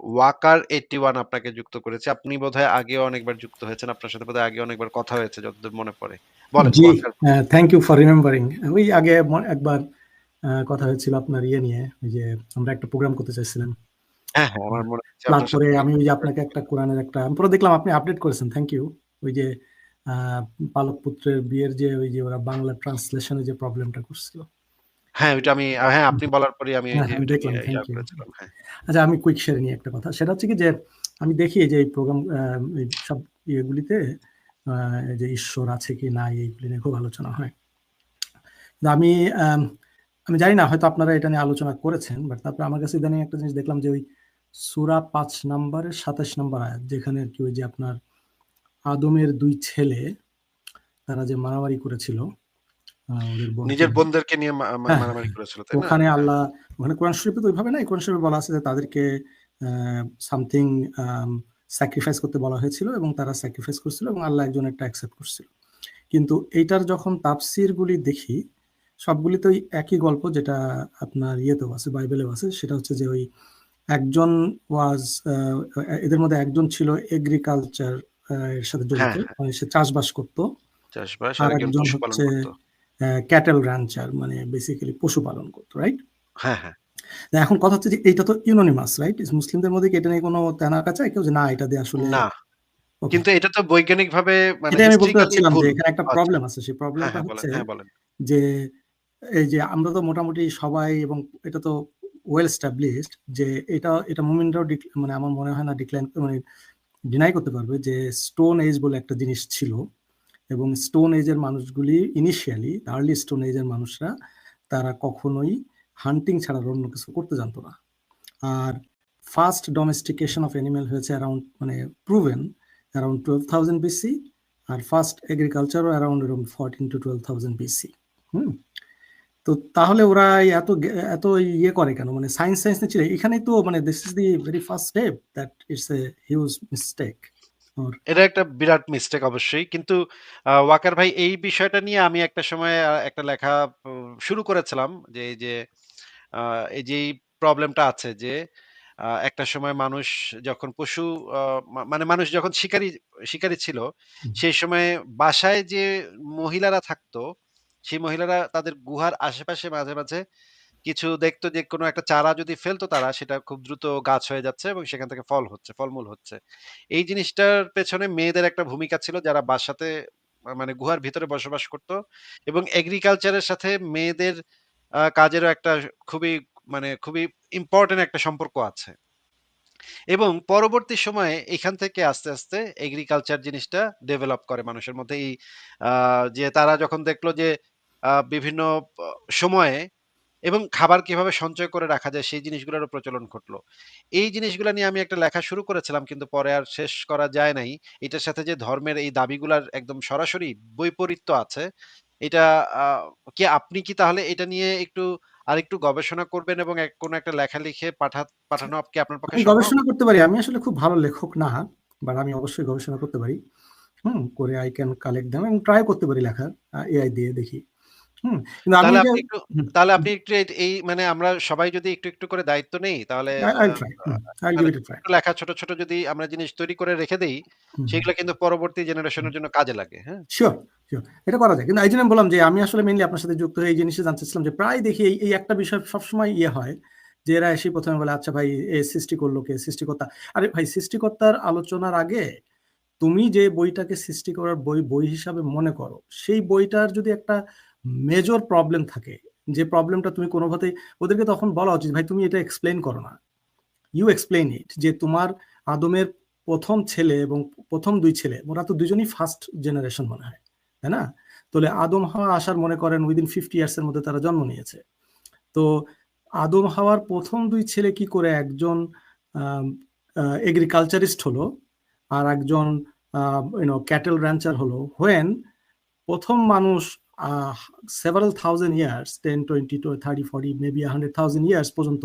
ওয়াকার 81 আপনাকে যুক্ত করেছে। আপনি বোধহয় আগেও অনেকবার যুক্ত হয়েছেন। আপনার সাথে বোধহয় আগে অনেকবার কথা হয়েছে যতদূর মনে পড়ে। বলেন জি, থ্যাংক ইউ ফর রিমেম্বারিং। ওই আগে একবার কথা হয়েছিল আপনার ইয়ে নিয়ে, ওই যে আমরা একটা প্রোগ্রাম করতে চাইছিলাম। হ্যাঁ, হ্যাঁ, আমার মনে হচ্ছে তারপরে আমি ওই যে আপনাকে একটা কোরআনের একটা আমি পরে দেখলাম আপনি আপডেট করেছেন। Thank you. ওই যে পালক পুত্রের বিয়ের যে ওই যে ওরা বাংলা ট্রান্সলেশনের যে প্রবলেমটা করছিল। হ্যাঁ, ওইটা আমি হ্যাঁ, আপনি বলার পরেই আমি হ্যাঁ, হ্যাঁ, দেখলাম। ইয়া। হ্যাঁ। আচ্ছা আমি কুইক শেয়ার নিয়ে একটা কথা। সেটা হচ্ছে কি যে আমি দেখি যে এই প্রোগ্রাম সব ইয়েগুলিতে যে ঈশ্বর আছে কি নাই এইগুলি নিয়ে খুব আলোচনা হয়। কিন্তু আমি আম জানি না হয়তো আপনারা এটা নিয়ে আলোচনা করেছেন। বাট তারপরে আমার কাছে ইদানিং একটা জিনিস দেখলাম যে ওই সুরা পাঁচ নাম্বারের ২৭ নাম্বার আয়াত যেখানে আরকি ওই যে আপনার আদমের দুই ছেলে তারা যে মারামারি করেছিল নিজের বোনদেরকে নিয়ে হ্যাঁ, মারামারি হ্যাঁ। করেছিল, তাই না? ওখানে। আল্লাহ ওখানে কোরআন শরীফে তো ওইভাবে নাই। কোরআন শরীফে বলা আছে যে তাদেরকে সামথিং স্যাক্রিফাইস করতে বলা হয়েছিল এবং তারা স্যাক্রিফাইস করছিল এবং আল্লাহ একজনেরটা অ্যাকসেপ্ট করছিল। কিন্তু এইটার যখন তাফসীরগুলি দেখি, সবগুলিতেই একই গল্প যেটা আপনার ইয়েতেও আছে, বাইবেলেও আছে। সেটা হচ্ছে যে ওই একজন ওয়াজ এদের মধ্যে একজন ছিল এগ্রিকালচার এর সাথে জড়িত। হ্যাঁ। মানে সে চাষবাস করতো চাষবাস আরেকজন পশুপালন হচ্ছে ক্যাটেল রানচার মানে বেসিক্যালি পশুপালন করত, রাইট? হ্যাঁ, হ্যাঁ। এখন কথা হচ্ছে যে এটা তো ইউনানিমাস, রাইট? মুসলিমদের মধ্যে এটা নিয়ে কোনো তেনাকা কাছে কেউ যে না এটা দিয়ে আসলে না। কিন্তু এটা তো বৈজ্ঞানিকভাবে মানে এটাই আমি বলতে চাচ্ছিলাম যে এখানে একটা আচ্ছা। প্রবলেম আছে। সেই হ্যাঁ, প্রবলেমটা হ্যাঁ, হচ্ছে হ্যাঁ, যে এই যে আমরা তো মোটামুটি সবাই এবং এটা তো ওয়েল এস্টাবলিশড যে এটা এটা মুমিনরাও মানে আমার মনে হয় না ডিক্লাইন মানে ডিনাই করতে পারবে যে স্টোন এজ বলে একটা জিনিস ছিল এবং স্টোন এজের মানুষগুলি ইনিশিয়ালি আর্লি স্টোন এজের মানুষরা তারা কখনোই হান্টিং ছাড়া অন্য কিছু করতে জানতো না। আর ফার্স্ট ডোমেস্টিকেশন অফ অ্যানিমাল হয়েছে অ্যারাউন্ড মানে প্রুভেন অ্যারাউন্ড 12,000 বিসি আর ফার্স্ট এগ্রিকালচারও অ্যারাউন্ড এরকম 14 টু 12,000 বিসি। হুম? তো তাহলে ওরা এত এত ইয়ে করে কেন? মানে সায়েন্স সায়েন্স নিয়ে ছিল। এখানেই তো মানে this is the very first step that it's a huge mistake এটা একটা বিরাট মিস্টেক অবশ্যই। কিন্তু ওয়াকার ভাই এই বিষয়টা নিয়ে আমি একটা সময় একটা লেখা শুরু করেছিলাম যে এই যে এই যে প্রবলেমটা আছে যে একটা সময় মানুষ যখন পশু মানে মানুষ যখন শিকারী শিকারী ছিল, সেই সময় বাসায় যে মহিলারা থাকতো, সেই মহিলারা তাদের গুহার আশেপাশে মাঝে, মাঝে কিছু দেখতো যে কোনো একটা চারা যদি ফেলতো তারা সেটা খুব দ্রুত গাছ হয়ে যাচ্ছে এবং সেখান থেকে ফল হচ্ছে, ফলমূল হচ্ছে। এই জিনিসটার পেছনে মেয়েদের একটা ভূমিকা ছিল যারা বাসাতে মানে গুহার ভিতরে বসবাস করত এবং এগ্রিকালচারের সাথে মেয়েদের কাজেরও একটা খুবই মানে খুবই ইম্পোর্টেন্ট একটা সম্পর্ক আছে। এবং পরবর্তী সময়ে এখান থেকে আস্তে, আস্তে এগ্রিকালচার জিনিসটা ডেভেলপ করে মানুষের মধ্যে এই যে তারা যখন দেখল যে বিভিন্ন সময়ে এবং খাবার কীভাবে সঞ্চয় করে রাখা যায় সেই জিনিসগুলোরও প্রচলন ঘটলো। এই জিনিসগুলা নিয়ে আমি একটা লেখা শুরু করেছিলাম কিন্তু পরে আর শেষ করা যায় নাই। এটার সাথে যে ধর্মের এই দাবিগুলার একদম সরাসরি বৈপরীত্য আছে, এটা আ কি আপনি কি তাহলে এটা নিয়ে একটু আরেকটু গবেষণা করবেন এবং এক কোনো একটা লেখা লিখে পাঠা পাঠানো কি আপনার পক্ষে আমি সম্ভব? গবেষণা করতে পারি। আমি আসলে খুব ভালো লেখক না। বাট আমি অবশ্যই গবেষণা করতে পারি। হুম? করে আই ক্যান কালেক্ট দেম এবং ট্রাই করতে পারি লেখার আ এআই দিয়ে দেখি। তাহলে আপনি একটু এই মানে আমরা সবাই যদি একটু, একটু করে দায়িত্ব নেই তাহলে লেখা ছোট, ছোট যদি আমরা জিনিস তৈরি করে রেখে দেই, হুম। কিন্তু পরবর্তী জেনারেশন হুম। এর জন্য কাজে লাগে। হ্যাঁ? এটা করা যায়। কিন্তু এইজন্য আমি বললাম যে আমি আসলে মেইনলি আপনার সাথে যুক্ত হয়ে এই জিনিসটা যে প্রায় দেখি এই, এই একটা বিষয় সবসময় ইয়ে হয় যে এরা এসে প্রথমে বলে আচ্ছা ভাই এ সৃষ্টি করল কে? সৃষ্টিকর্তা। আরে ভাই সৃষ্টিকর্তার আলোচনার আগে তুমি যে বইটাকে সৃষ্টি করার বই, বই হিসাবে মনে করো, সেই বইটার যদি একটা মেজর প্রবলেম থাকে, যে প্রবলেমটা তুমি কোনোভাবেই ওদেরকে তখন বলা উচিত ভাই তুমি এটা এক্সপ্লেন করো না। ইউ এক্সপ্লেইন ইট যে তোমার আদমের প্রথম ছেলে এবং ১ম ২ ছেলে ওরা তো দুজনই ফার্স্ট জেনারেশন মনে হয়। তাই না? তাহলে আদম হাওয়া আসার মনে করেন উইদিন 50 ইয়ার্স এর মধ্যে তারা জন্ম নিয়েছে। তো আদম হাওয়ার ১ম ২ ছেলে কি করে একজন এগ্রিকালচারিস্ট হলো, আর একজন ক্যাটেল র্যাঞ্চার হলো when ১ম মানুষ uh several thousand years 10, 20 to 30, 40 maybe 100,000 years পর্যন্ত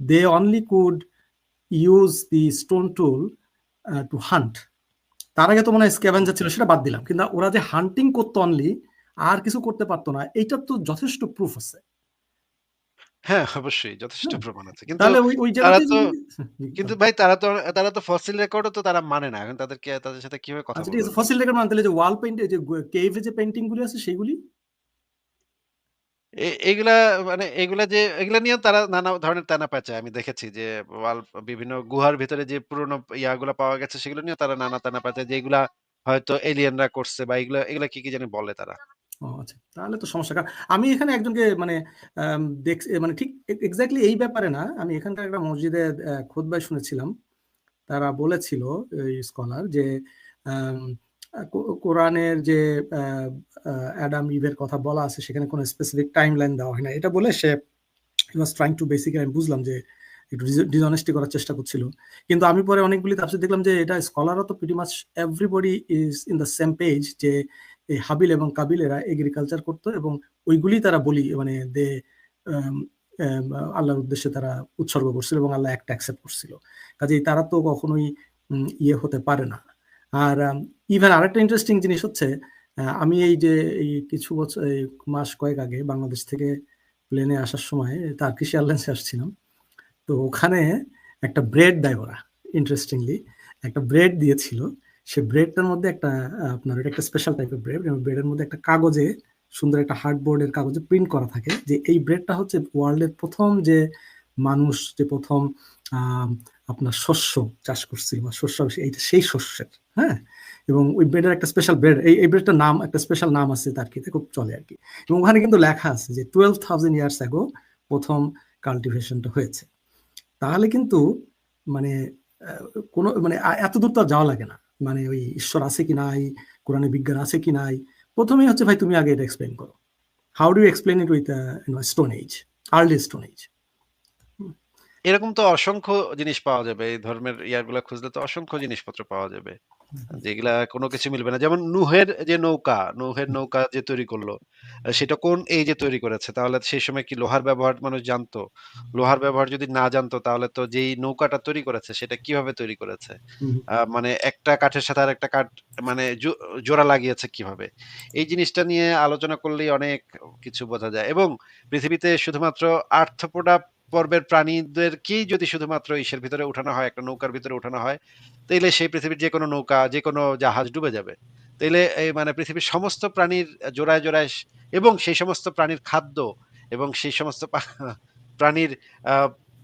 they only could use the stone tool to to hunt. তার আগে তো মনে হয় স্ক্যাভেঞ্জার ছিল সেটা বাদ দিলাম। কিন্তু ওরা যে হান্টিং করতো অনলি আর কিছু করতে পারতো না, এইটার তো যথেষ্ট প্রুফ আছে। হ্যাঁ, অবশ্যই যথেষ্ট হ্যাঁ, প্রমাণ আছে। কিন্তু তাহলে ওই ওই তারা তো কিন্তু ভাই তারা তো তারা তো ফসিল রেকর্ডও তো তারা মানে না। এখন তাদেরকে তাদের সাথে কীভাবে কথা আচ্ছা ঠিক আছে। ফসিল রেকর্ড মানে তাহলে যে ওয়াল পেইন্ট যে কেভ যে পেইন্টিং গুলি আছে সেগুলি? এ এগুলা মানে এগুলা যে এগুলা নিয়েও তারা নানা ধরনের তেনা পেঁচায়। আমি দেখেছি যে ওয়াল বিভিন্ন গুহার ভিতরে যে পুরনো ইয়াগুলা পাওয়া গেছে সেগুলো নিয়ে তারা নানা তেনা পেঁচায় যে এগুলা হয়তো এলিয়েনরা করছে বা এগুলা এগুলা কি, কি জানি বলে তারা। ও আচ্ছা। তাহলে তো সমস্যা। কারণ আমি এখানে একজনকে মানে দেখছি মানে ঠিক এ এক্সাক্টলি এই ব্যাপারে না। আমি এখানকার একটা মসজিদে খুতবায় শুনেছিলাম। তারা বলেছিল স্কলার যে কোরআনের যে অ্যাডাম ইভের কথা বলা আছে, সেখানে কোনো স্পেসিফিক টাইম লাইন দেওয়া হয় না। এটা বলে সে ওয়াজ ট্রাইং টু বেসিক আমি বুঝলাম যে, একটু ডিস ডিসঅনেস্টি করার চেষ্টা করছিল। কিন্তু আমি পরে অনেকগুলি তাফসীর দেখলাম যে, এটা স্কলাররা তো pretty much everybody is in the same page যে এই হাবিল এবং কাবিল এরা এগ্রিকালচার করত এবং ওইগুলি তারা বলি মানে দে আল্লাহর উদ্দেশ্যে তারা উৎসর্গ করছিল এবং আল্লাহ একটা অ্যাকসেপ্ট করছিল। কাজেই তারা তো কখনোই ইয়ে হতে পারে না। আর ইভেন আরেকটা ইন্টারেস্টিং জিনিস হচ্ছে আমি এই যে, এই কিছু বছর এই মাস কয়েক আগে বাংলাদেশ থেকে প্লেনে আসার সময় টার্কিশ এয়ারলাইন্সে আসছিলাম। তো ওখানে একটা ব্রেড দেয় ওরা। ইন্টারেস্টিংলি একটা ব্রেড দিয়েছিল। সে ব্রেডটার মধ্যে একটা আপনার এটা একটা স্পেশাল টাইপের ব্রেড এবং ব্রেডের মধ্যে একটা কাগজে সুন্দর একটা হার্ডবোর্ডের কাগজে প্রিন্ট করা থাকে যে এই ব্রেডটা হচ্ছে ওয়ার্ল্ডের প্রথম যে মানুষ যে প্রথম আপনার শস্য চাষ করছিল বা শস্য এইটা সেই শস্যের, হ্যাঁ? এবং ওই ব্রেডের একটা স্পেশাল ব্রেড এই এই ব্রেডটার নাম একটা স্পেশাল নাম আছে টার্কিতে খুব চলে আর কি এবং ওখানে কিন্তু লেখা আছে যে 12,000 ইয়ার্স অ্যাগো ১ম কাল্টিভেশনটা হয়েছে। তাহলে কিন্তু মানে কোনো মানে আ এতদূর তো যাওয়া লাগে না। মানে ওই ঈশ্বর আছে কি নাই, কোরআনে বিজ্ঞান আছে কি নাই। প্রথমেই হচ্ছে ভাই তুমি আগে এটা এক্সপ্লেন করো। How do explain it with stone age, early stone age. এরকম তো অসংখ্য জিনিস পাওয়া যাবে। এই ধর্মের ইয়াগুলা খুঁজলে তো অসংখ্য জিনিসপত্র পাওয়া যাবে। যেগুলা কোনো কিছু মিলবে না। যেমন নূহের যে নৌকা, নূহের। নৌকা যে তৈরি করল, সেটা কোন এজে তৈরি করেছে? তাহলে সেই সময় কি লোহার ব্যবহার মানুষ জানতো? লোহার ব্যবহার যদি না জানতো তাহলে তো যেই নৌকাটা তৈরি করেছে সেটা কীভাবে তৈরি করেছে? মানে একটা কাঠের সাথে আরেকটা কাঠ মানে জোড়া লাগিয়েছে কীভাবে? এই জিনিসটা নিয়ে আলোচনা করলেই অনেক কিছু বোঝা যায় এবং পৃথিবীতে শুধুমাত্র আর্থ্রোপোডা পর্বের প্রাণীদেরকেই যদি শুধুমাত্র ইসের ভিতরে উঠানো হয়, একটা নৌকার ভিতরে উঠানো হয়, তাইলে সেই পৃথিবীর যে কোনো নৌকা, যে কোনো জাহাজ ডুবে যাবে। তাইলে এই মানে পৃথিবীর সমস্ত প্রাণীর জোড়ায়, জোড়ায় এবং সেই সমস্ত প্রাণীর খাদ্য এবং সেই সমস্ত প্রাণীর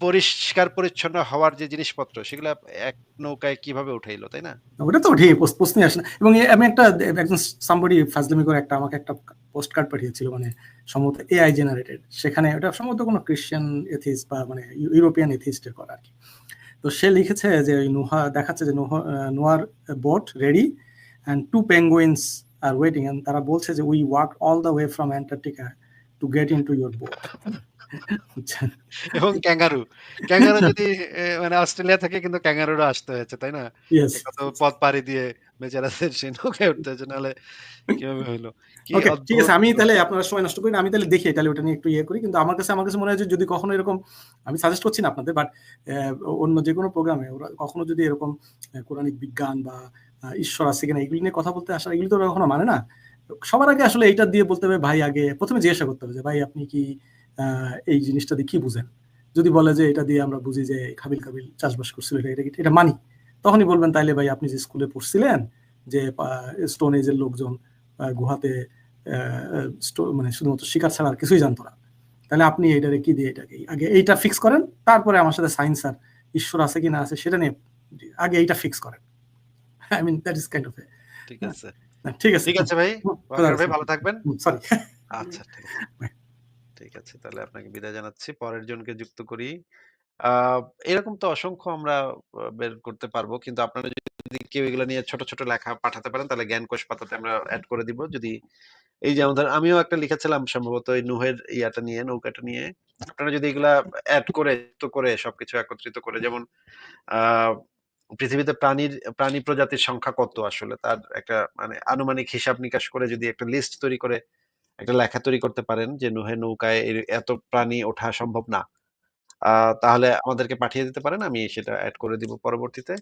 আ পরিষ্কার-পরিচ্ছন্ন হওয়ার যে জিনিসপত্র সেগুলো এক নৌকায় কীভাবে উঠাইলো, তাই না? ওটা তো পোস প্রশ্নই আসে না। এবং আমি একটা একজন somebody ফাজলামি করে একটা আমাকে একটা পোস্ট কার্ড পাঠিয়েছিল মানে সম্ভবত এআই জেনারেটেড। সেখানে ওটা সম্ভবত কোনো ক্রিশ্চিয়ান এথিস্ট বা মানে ইউরোপিয়ান এথিস্ট করা আর কি তো সে লিখেছে যে ওই নোহা দেখাচ্ছে যে Noah নোয়ার boat ready and two penguins R waiting তারা বলছে যে we walked all the way from Antarctica to get into your boat. বুঝছেন? এবং ক্যাঙ্গারু। ক্যাঙ্গারু যদি মানে অস্ট্রেলিয়া থেকে কিন্তু ক্যাঙ্গারুরও আসতে হয়েছে, তাই না? কত পথ পাড়ি দিয়ে বেচারাদের সেই নৌকায় উঠতে হয়েছে। নাহলে কীভাবে ওকে ঠিক আছে। আমি তাহলে আপনার সময় নষ্ট করি আমি তাহলে দেখি তাহলে ওটা নিয়ে একটু ইয়ে করি। কিন্তু আমার কাছে আমার কাছে মনে হয় যদি কখনো এরকম আমি সাজেস্ট করছি না আপনাদের বাট অন্য যেকোনো প্রোগ্রামে ওরা কখনো যদি এরকম কোরআনিক বিজ্ঞান বা ঈশ্বর আছে কিনা এগুলি নিয়ে কথা বলতে আসা এগুলি তো ওরা কখনো মানে না। সবার আগে আসলে এইটা দিয়ে বলতে হবে ভাই আগে প্রথমে জিজ্ঞাসা করতে হবে যে ভাই আপনি কি এই জিনিসটা দিয়ে কি বুঝেন? যদি বলে যে এটা দিয়ে আমরা বুঝি যে হাবিল-কাবিল চাষবাস করছিল এটা, এটা, এটা মানি। তখনই বলবেন তাইলে ভাই আপনি যে স্কুলে পড়ছিলেন যে স্টোন এজ এর লোকজন গুহাতে মানে শুধুমাত্র শিকার ছাড়া আর কিছুই জানতো না। তাহলে আপনি এইটারে কি দিয়ে এটাকে আগে এইটা ফিক্স করেন। তারপরে আমার সাথে সায়েন্স আর ঈশ্বর আছে কি না আছে সেটা নিয়ে আগে এইটা ফিক্স করেন। I mean that is kind of ঠিক হ্যাঁ, আছে। হ্যাঁ, ঠিক আছে। ঠিক আছে ভাই। ভাই ভালো থাকবেন। সরি। আচ্ছা ঠিক আছে। ঠিক আছে। তাহলে আপনাকে বিদায় জানাচ্ছি। পরের জনকে যুক্ত করি। আ এরকম তো অসংখ্য আমরা বের করতে পারব। কিন্তু আপনারা যদি কেউ এগুলো নিয়ে ছোট, ছোট লেখা পাঠাতে পারেন তাহলে জ্ঞানকোষ পাতাতে আমরা এড করে দিব। যদি এই যেমন ধরেন আমিও একটা লিখেছিলাম সম্ভবত এই নুহের ইয়াটা নিয়ে, নৌকাটা নিয়ে। আপনারা যদি এগুলা এড করে, যুক্ত করে সবকিছু একত্রিত করে যেমন পৃথিবীতে প্রাণীর প্রাণী প্রজাতির সংখ্যা কত আসলে তার একটা মানে আনুমানিক হিসাব-নিকাশ করে যদি একটা লিস্ট তৈরি করে একটা লেখা তৈরি করতে পারেন যে নুহে নৌকায় এত প্রাণী ওঠা সম্ভব না। তাহলে আমাদেরকে পাঠিয়ে দিতে পারেন। আমি সেটা অ্যাড করে দিব পরবর্তীতে।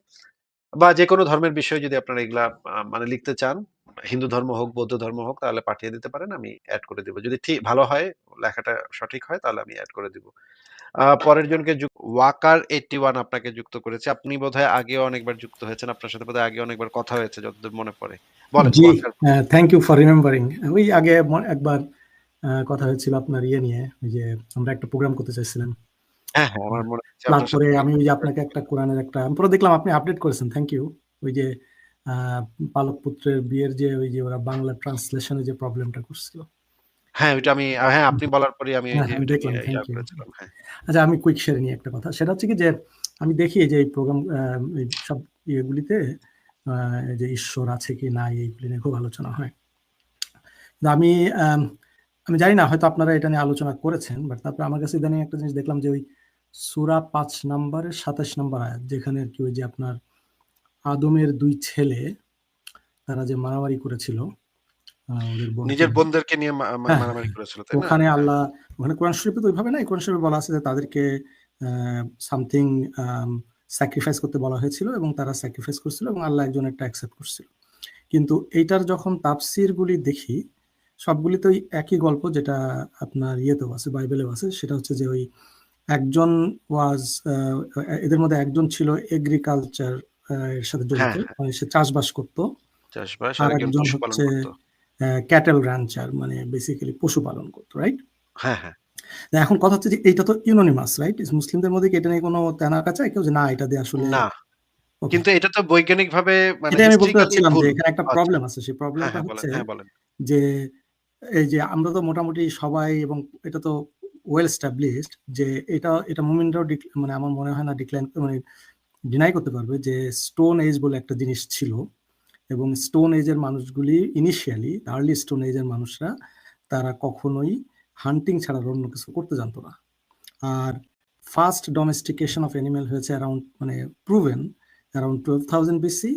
বা যে কোনো ধর্মের বিষয়ে যদি আপনারা এগুলা মানে লিখতে চান হিন্দু ধর্ম হোক, বৌদ্ধ ধর্ম হোক তাহলে পাঠিয়ে দিতে পারেন। আমি অ্যাড করে দিব। যদি ঠিক ভালো হয়, লেখাটা সঠিক হয় তাহলে আমি অ্যাড করে দিব। পরের জনকে যুক ওয়াকার 81 আপনাকে যুক্ত করেছে। আপনি বোধহয় আগেও অনেকবার যুক্ত হয়েছেন। আপনার সাথে বোধহয় আগে অনেকবার কথা হয়েছে যতদূর মনে পড়ে। বলেন জি, থ্যাংক ইউ ফর রিমেম্বারিং। ওই আগে একবার কথা হয়েছিল আপনার ইয়ে নিয়ে, ওই যে আমরা একটা প্রোগ্রাম করতে চাইছিলাম। হ্যাঁ, হ্যাঁ, মনে সাথে আমি ওই যে আপনাকে একটা কোরআনের একটা পরে দেখলাম আপনি আপডেট করেছেন। Thank you. ওই যে পালক পুত্রের বিয়ের যে ওই যে ওরা বাংলা ট্রান্সলেশন এ যে প্রবলেমটা করছিল। হ্যাঁ, ওইটা আমি হ্যাঁ, আপনি বলার পরেই আমি হ্যাঁ, ওই যে আমি ওইটা দেখলাম। নিয়ে থ্যাংক ইউ। করেছিলাম। হ্যাঁ। আচ্ছা আমি কুইক শেয়ার নিয়ে একটা কথা। সেটা হচ্ছে কি যে আমি দেখি যে এই প্রোগ্রাম সব ইয়েগুলিতে যে ঈশ্বর আছে কি নাই এইগুলি নিয়ে খুব আলোচনা হয়। কিন্তু আমি আম জানি না হয়তো আপনারা এটা নিয়ে আলোচনা করেছেন। বাট তারপরে আমার কাছে ইদানিং একটা জিনিস দেখলাম যে ওই সূরা ৫ নাম্বারের ২৭ নাম্বার আয়াত যেখানে আর কি ওই যে আপনার আদমের দুই ছেলে তারা যে মারামারি করেছিল নিজের বোনদেরকে নিয়ে মা হ্যাঁ, মারামারি হ্যাঁ। করেছিল, তাই না? ওখানে হ্যাঁ। আল্লাহ ওখানে কোরআন শরীফে তো ওইভাবে নাই। কোরআন শরীফে বলা আছে যে তাদেরকে সামথিং স্যাক্রিফাইস করতে বলা হয়েছিল এবং তারা স্যাক্রিফাইস করছিল এবং আল্লাহ একজনেরটা অ্যাকসেপ্ট করছিল। কিন্তু এইটার যখন তাফসীর গুলি দেখি, সবগুলিতেই একই গল্প যেটা আপনার ইয়েতেও আছে, বাইবেলেও আছে। সেটা হচ্ছে যে ওই একজন ওয়াজ এদের মধ্যে একজন ছিল এগ্রিকালচার এর সাথে জড়িত। হ্যাঁ, হ্যাঁ। মানে সে চাষবাস করত। চাষবাস আরেকজন আরেকজন হচ্ছে ক্যাটেল রানচার মানে বেসিক্যালি পশুপালন করত, রাইট? হ্যাঁ, হ্যাঁ। এখন কথা হচ্ছে যে এটা তো ইউনানিমাস, রাইট? মুসলিমদের মধ্যে কি এটা নিয়ে কোনো তেনাকাচা কেউ যে না এটা দিয়ে আসলে না। কিন্তু এটা তো বৈজ্ঞানিকভাবে মানে এটাই আমি বলতে চাচ্ছিলাম যে এখানে একটা আচ্ছা। প্রবলেম আছে। সেই হ্যাঁ, প্রবলেমটা হ্যাঁ, হচ্ছে হ্যাঁ, যে এই যে আমরা তো মোটামুটি সবাই এবং এটা তো ওয়েল স্টাবলিশড যে এটা এটা মুমিনরাও মানে আমার মনে হয় না ডিক্লাইন মানে ডিনাই করতে পারবে যে স্টোন এজ বলে একটা জিনিস ছিল এবং স্টোন এজের মানুষগুলি ইনিশিয়ালি আর্লি স্টোন এজের মানুষরা তারা কখনোই হান্টিং ছাড়া অন্য কিছু করতে জানতো না। আর ফার্স্ট ডোমেস্টিকেশন অফ অ্যানিমাল হয়েছে অ্যারাউন্ড মানে প্রুভেন অ্যারাউন্ড 12,000 বিসি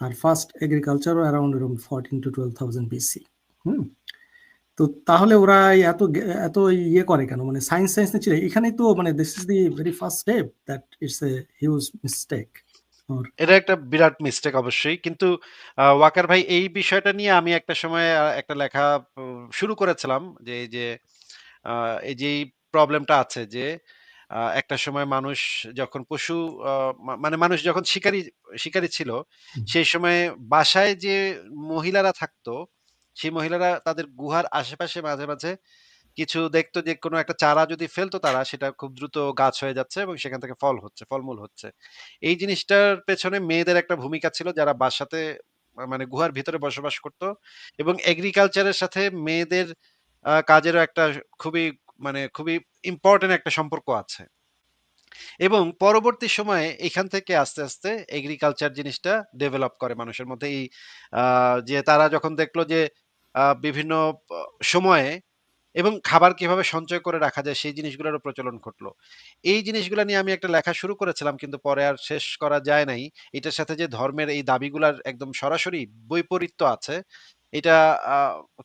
আর ফার্স্ট এগ্রিকালচারও অ্যারাউন্ড এরকম 14 টু 12,000 বিসি। হুম? তো তাহলে ওরা এত এত ইয়ে করে কেন? মানে সায়েন্স সায়েন্স ছিল। এখানেই তো মানে this is the very first step that it's a huge mistake এটা একটা বিরাট মিস্টেক অবশ্যই। কিন্তু ওয়াকার ভাই এই বিষয়টা নিয়ে আমি একটা সময় একটা লেখা শুরু করেছিলাম যে এই যে এই যে প্রবলেমটা আছে যে একটা সময় মানুষ যখন পশু মানে মানুষ যখন শিকারী শিকারী ছিল, সেই সময় বাসায় যে মহিলারা থাকতো, সেই মহিলারা তাদের গুহার আশেপাশে মাঝে, মাঝে কিছু দেখতো যে কোনো একটা চারা যদি ফেলতো তারা সেটা খুব দ্রুত গাছ হয়ে যাচ্ছে এবং সেখান থেকে ফল হচ্ছে, ফলমূল হচ্ছে। এই জিনিসটার পেছনে মেয়েদের একটা ভূমিকা ছিল যারা বাসাতে মানে গুহার ভিতরে বসবাস করত এবং এগ্রিকালচারের সাথে মেয়েদের কাজেরও একটা খুবই মানে খুবই ইম্পোর্টেন্ট একটা সম্পর্ক আছে। এবং পরবর্তী সময়ে এখান থেকে আস্তে, আস্তে এগ্রিকালচার জিনিসটা ডেভেলপ করে মানুষের মধ্যে এই যে তারা যখন দেখল যে বিভিন্ন সময়ে এবং খাবার কীভাবে সঞ্চয় করে রাখা যায় সেই জিনিসগুলোরও প্রচলন ঘটলো। এই জিনিসগুলা নিয়ে আমি একটা লেখা শুরু করেছিলাম কিন্তু পরে আর শেষ করা যায় নাই। এটার সাথে যে ধর্মের এই দাবিগুলার একদম সরাসরি বৈপরীত্য আছে, এটা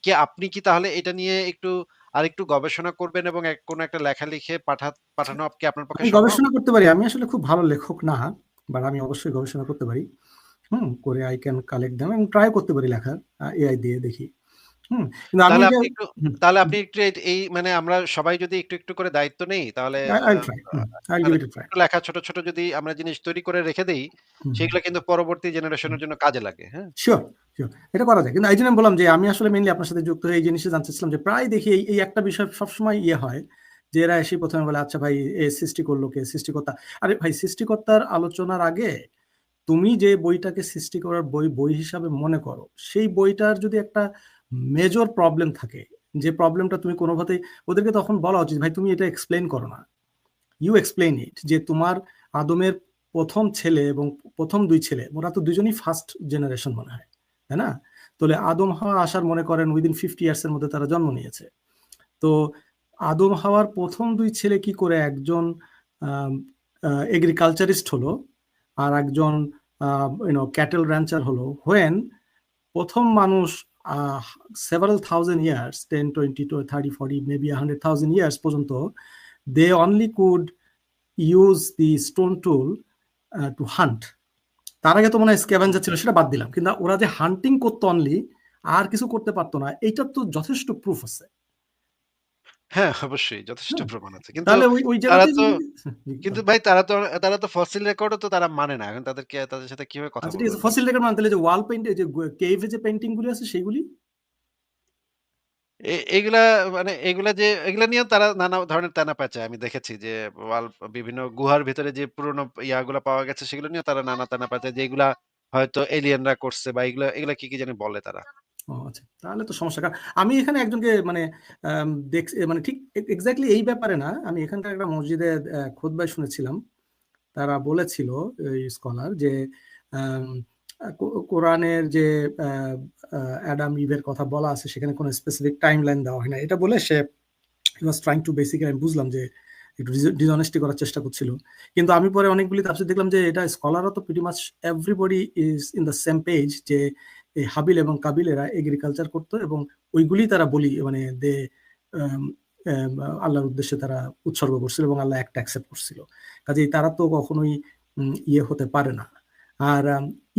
কি আপনি কি তাহলে এটা নিয়ে একটু আরেকটু গবেষণা করবেন এবং কোনো একটা লেখা লিখে পাঠা পাঠানো কি আপনার পক্ষে গবেষণা করতে পারি। আমি আসলে খুব ভালো লেখক না। বাট আমি অবশ্যই গবেষণা করতে পারি। হুম? করে আই ক্যান কালেক্ট দেম এবং ট্রাই করতে পারি লেখার এআই দিয়ে দেখি। তাহলে আপনি একটু তাহলে আপনি একটু এই মানে আমরা সবাই যদি একটু, একটু করে দায়িত্ব নেই তাহলে লেখা ছোট, ছোট যদি আমরা জিনিস তৈরি করে রেখে দেই। সেগুলো কিন্তু পরবর্তী জেনারেশন হুম। এর জন্য কাজে লাগে। হ্যাঁ? এটা করা যায়। কিন্তু এইজন্য আমি বললাম যে আমি আসলে মেইনলি আপনার সাথে যুক্ত হয়ে এই জিনিসটা জানতে চাচ্ছিলাম যে প্রায় দেখি এই, এই একটা বিষয় সবসময় ইয়ে হয় যে এরা এসে প্রথমে বলে আচ্ছা ভাই এ সৃষ্টি করল কে? সৃষ্টিকর্তা। আরে ভাই সৃষ্টিকর্তার আলোচনার আগে তুমি যে বইটাকে সৃষ্টি করার বই, বই হিসাবে মনে করো, সেই বইটার যদি একটা মেজর প্রবলেম থাকে, যে প্রবলেমটা তুমি কোনোভাবেই ওদেরকে তখন বলা উচিত ভাই তুমি এটা এক্সপ্লেন করো না। ইউ এক্সপ্লেইন ইট যে তোমার আদমের প্রথম ছেলে এবং ১ম ২ ছেলে ওরা তো দুজনই ফার্স্ট জেনারেশন মনে হয়। তাই না? তাহলে আদম হাওয়া আসার মনে করেন উইদিন 50 ইয়ার্স এর মধ্যে তারা জন্ম নিয়েছে। তো আদম হাওয়ার ১ম ২ ছেলে কি করে একজন এগ্রিকালচারিস্ট হলো, আর একজন ক্যাটেল র্যাঞ্চার হলো when ১ম মানুষ uh several thousand years 10, 20 to 30, 40 maybe 100,000 years পর্যন্ত they only could use the stone tool to hunt. তার আগে তো মনে হয় স্ক্যাভেঞ্জার ছিল সেটা বাদ দিলাম। কিন্তু ওরা যে হান্টিং করতো অনলি আর কিছু করতে পারতো না এইটার তো যথেষ্ট প্রুফ আছে হ্যাঁ, অবশ্যই যথেষ্ট হ্যাঁ, প্রমাণ আছে। কিন্তু তাহলে ওই ওই তারা তো কিন্তু ভাই তারা তো তারা তো ফসিল রেকর্ডও তো তারা মানে না। এখন তাদেরকে তাদের সাথে কীভাবে কথা আচ্ছা ঠিক আছে বলবেন? ফসিল রেকর্ড মানে তাহলে যে ওয়াল পেইন্ট যে কেভে যে পেইন্টিং গুলি আছে সেগুলি এ এগুলা মানে এগুলা যে এগুলা নিয়েও তারা নানা ধরনের তেনা পেঁচায়। আমি দেখেছি যে ওয়াল বিভিন্ন গুহার ভিতরে যে পুরনো ইয়াগুলা পাওয়া গেছে সেগুলো নিয়ে তারা নানা তেনা পেঁচায় যে এগুলা হয়তো এলিয়েনরা করছে বা এগুলা এগুলা কি, কি জানি বলে তারা। ও আচ্ছা। তাহলে তো সমস্যা। কারণ আমি এখানে একজনকে মানে দেখছি মানে ঠিক এ এক্সাক্টলি এই ব্যাপারে না। আমি এখানকার একটা মসজিদে অ্যা খুতবায় শুনেছিলাম। তারা বলেছিল স্কলার যে কোরআনের যে অ্যাডাম ইভের কথা বলা আছে, সেখানে কোনো স্পেসিফিক টাইম লাইন দেওয়া হয় না। এটা বলে সে ওয়াজ ট্রাইং টু বেসিক আমি বুঝলাম যে, একটু ডিস ডিসঅনেস্টি করার চেষ্টা করছিল। কিন্তু আমি পরে অনেকগুলি তাফসীর দেখলাম যে, এটা স্কলাররা তো pretty much everybody is in the same page যে এই হাবিল এবং কাবিল এরা এগ্রিকালচার করতো এবং ওইগুলি তারা বলি মানে দে আল্লাহর উদ্দেশ্যে তারা উৎসর্গ করছিল এবং আল্লাহ একটা অ্যাকসেপ্ট করছিল। কাজেই তারা তো কখনোই ইয়ে হতে পারে না। আর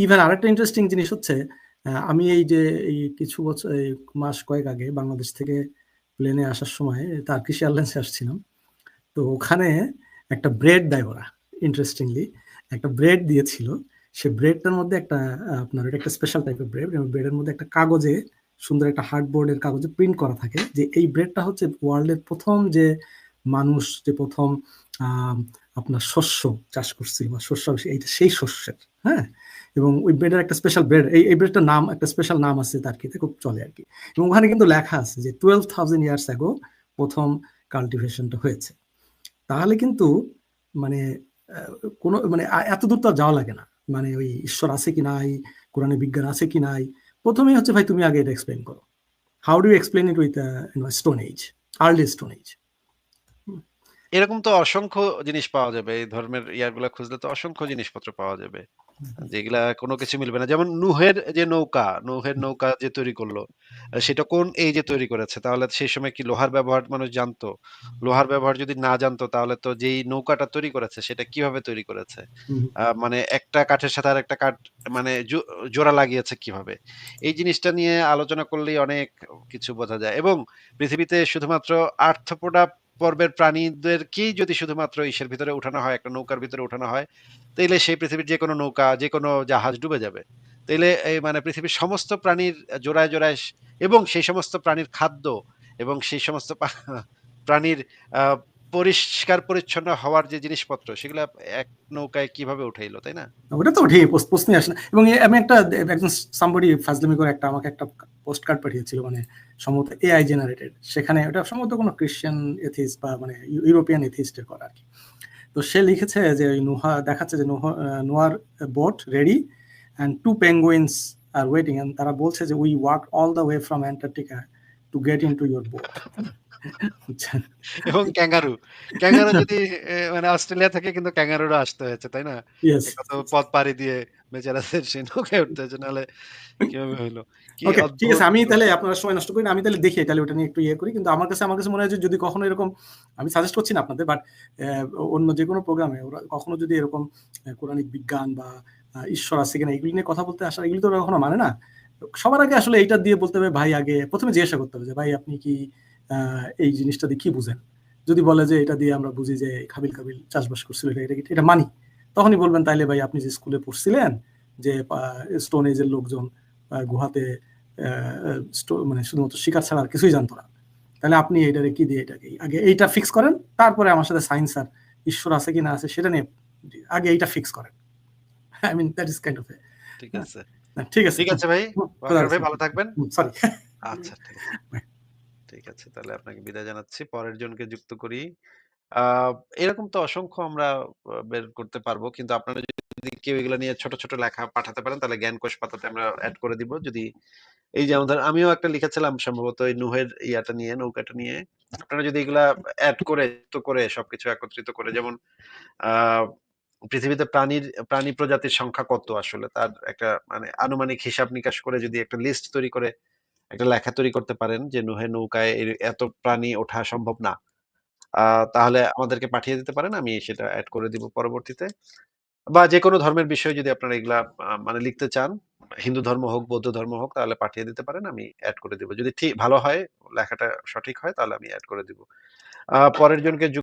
ইভেন আরেকটা ইন্টারেস্টিং জিনিস হচ্ছে আমি এই যে, এই কিছু বছর, এই মাস কয়েক আগে বাংলাদেশ থেকে প্লেনে আসার সময় টার্কিশ এয়ারলাইন্স এ আসছিলাম। তো ওখানে একটা ব্রেড দেয় ওরা ইন্টারেস্টিংলি একটা ব্রেড দিয়েছিল। সে ব্রেডটার মধ্যে একটা আপনার এটা একটা স্পেশাল টাইপের ব্রেড এবং ব্রেডের মধ্যে একটা কাগজে সুন্দর একটা হার্ডবোর্ডের কাগজে প্রিন্ট করা থাকে যে এই ব্রেডটা হচ্ছে ওয়ার্ল্ডের প্রথম যে মানুষ যে প্রথম আপনার শস্য চাষ করছিল বা শস্য এইটা সেই শস্যের, হ্যাঁ? এবং ওই ব্রেডের একটা স্পেশাল ব্রেড এই এই ব্রেডটার নাম একটা স্পেশাল নাম আছে তার টার্কিতে খুব চলে আর কি এবং ওখানে কিন্তু লেখা আছে যে 12,000 ইয়ার্স অ্যাগো ১ম কাল্টিভেশনটা হয়েছে। তাহলে কিন্তু মানে কোনো মানে আ এতদূর তো যাওয়া লাগে না। মানে ওই ঈশ্বর আছে কি নাই, কোরআনে বিজ্ঞান আছে কি নাই। প্রথমেই হচ্ছে ভাই তুমি আগে এটা এক্সপ্লেন করো। How do explain it with stone age, early stone age. এরকম তো অসংখ্য জিনিস পাওয়া যাবে। এই ধর্মের ইয়াগুলা খুঁজলে তো অসংখ্য জিনিসপত্র পাওয়া যাবে। যেগুলা কোনো কিছু মিলবে না। যেমন নূহের যে নৌকা, নূহের নৌকা যে তৈরি করল, সেটা কোন এইজে তৈরি করেছে? তাহলে সেই সময় কি লোহার ব্যবহার মানুষ জানতো? লোহার ব্যবহার যদি না জানতো তাহলে তো যেই নৌকাটা তৈরি করেছে সেটা কীভাবে তৈরি করেছে? মানে একটা কাঠের সাথে আর একটা কাঠ মানে জোড়া লাগিয়েছে কীভাবে? এই জিনিসটা নিয়ে আলোচনা করলেই অনেক কিছু বোঝা যায় এবং পৃথিবীতে শুধুমাত্র আর্থ্রোপোডা পর্বের প্রাণীদেরকেই যদি শুধুমাত্র ইসের ভিতরে উঠানো হয়, একটা নৌকার ভিতরে উঠানো হয়, তাইলে সেই পৃথিবীর যে কোনো নৌকা, যে কোনো জাহাজ ডুবে যাবে। তাইলে এই মানে পৃথিবীর সমস্ত প্রাণীর জোড়ায়, জোড়ায় এবং সেই সমস্ত প্রাণীর খাদ্য এবং সেই সমস্ত প্রাণীর আ পরিষ্কার-পরিচ্ছন্ন হওয়ার যে জিনিসপত্র সেগুলো এক নৌকায় কীভাবে উঠাইলো, তাই না? ওটা তো প্রশ প্রশ্নই আসে না। এবং আমি একটা একজন somebody ফাজলামি করে একটা আমাকে একটা পোস্ট কার্ড পাঠিয়েছিল মানে সম্ভবত এআই জেনারেটেড। সেখানে ওটা সম্ভবত কোনো ক্রিশ্চিয়ান এথিস্ট বা মানে ইউরোপিয়ান এথিস্ট এর আর কি তো সে লিখেছে যে ওই নোহা দেখাচ্ছে যে Noah নোয়ার boat ready and two penguins R waiting and তারা বলছে যে we walked all the way from Antarctica to get into your boat. বুঝছেন? এবং ক্যাঙ্গারু। ক্যাঙ্গারু যদি মানে অস্ট্রেলিয়া থেকে কিন্তু ক্যাঙ্গারুরও আসতে হয়েছে, তাই না? কত পথ পাড়ি দিয়ে বেচারাদের সেই নৌকায় উঠতে হয়েছে নাহলে কীভাবে ওকে ঠিক আছে। আমি তাহলে আপনার সময় নষ্ট করি। আমি তাহলে দেখি তাহলে ওটা নিয়ে একটু ইয়ে করি। কিন্তু আমার কাছে আমার কাছে মনে হয় যে যদি কখনো এরকম আমি সাজেস্ট করছি না আপনাদের বাট অন্য যেকোনো প্রোগ্রামে ওরা কখনো যদি এরকম কোরআনিক বিজ্ঞান বা ঈশ্বর আছে কিনা এগুলি নিয়ে কথা বলতে আসা এগুলি তো কখনো মানে না। সবার আগে আসলে এইটা দিয়ে বলতে হবে ভাই আগে ১ম এ জিজ্ঞাসা করতে হবে যে ভাই আপনি কি এই জিনিসটা দিয়ে কি বুঝেন? যদি বলে যে এটা দিয়ে আমরা বুঝি যে হাবিল-কাবিল চাষবাস করছিল এটা, এটা, মানি। তখনই বলবেন তাইলে ভাই আপনি যে স্কুলে পড়ছিলেন যে স্টোন এজ এর লোকজন গুহাতে মানে শুধুমাত্র শিকার ছাড়া আর কিছুই জানতো না। তাহলে আপনি এইটারে কি দিয়ে এটাকে আগে এইটা ফিক্স করেন। তারপরে আমার সাথে সায়েন্স আর ঈশ্বর আছে কি না আছে সেটা নিয়ে আগে এইটা ফিক্স করেন। I mean that is kind of ঠিক আছে। ঠিক আছে। ঠিক আছে ভাই ভালো থাকবেন। সরি। আচ্ছা ঠিক আছে। ঠিক আছে। তাহলে আপনাকে বিদায় জানাচ্ছি। পরের জনকে যুক্ত করি। এরকম তো অসংখ্য আমরা বের করতে পারব। কিন্তু আপনারা যদি কেউ এগুলা নিয়ে ছোট, ছোট লেখা পাঠাতে পারেন তাহলে জ্ঞানকোষ পাতাতে আমরা এড করে দিব। যদি এই যেমন ধরেন আমিও একটা লিখেছিলাম সম্ভবত এই নুহের ইয়াটা নিয়ে, নৌকাটা নিয়ে। আপনারা যদি এগুলা এড করে, যুক্ত করে সবকিছু একত্রিত করে যেমন পৃথিবীতে প্রাণীর প্রাণী প্রজাতির সংখ্যা কত আসলে তার একটা মানে আনুমানিক হিসাব নিকাশ করে যদি একটা লিস্ট তৈরি করে একটা লেখা তৈরি করতে পারেন যে নুহের নৌকায় এত প্রাণী ওঠা সম্ভব না। আ তাহলে আমাদেরকে পাঠিয়ে দিতে পারেন। আমি সেটা এড করে দিব পরবর্তীতে। বা যেকোনো ধর্মের বিষয়ে যদি আপনারা এগুলা আ মানে লিখতে চান হিন্দু ধর্ম হোক, বৌদ্ধ ধর্ম হোক তাহলে পাঠিয়ে দিতে পারেন। আমি এড করে দিব। যদি ঠিক ভালো হয়, লেখাটা সঠিক হয় তাহলে আমি এড করে দিব। আ পরের জনকে যুক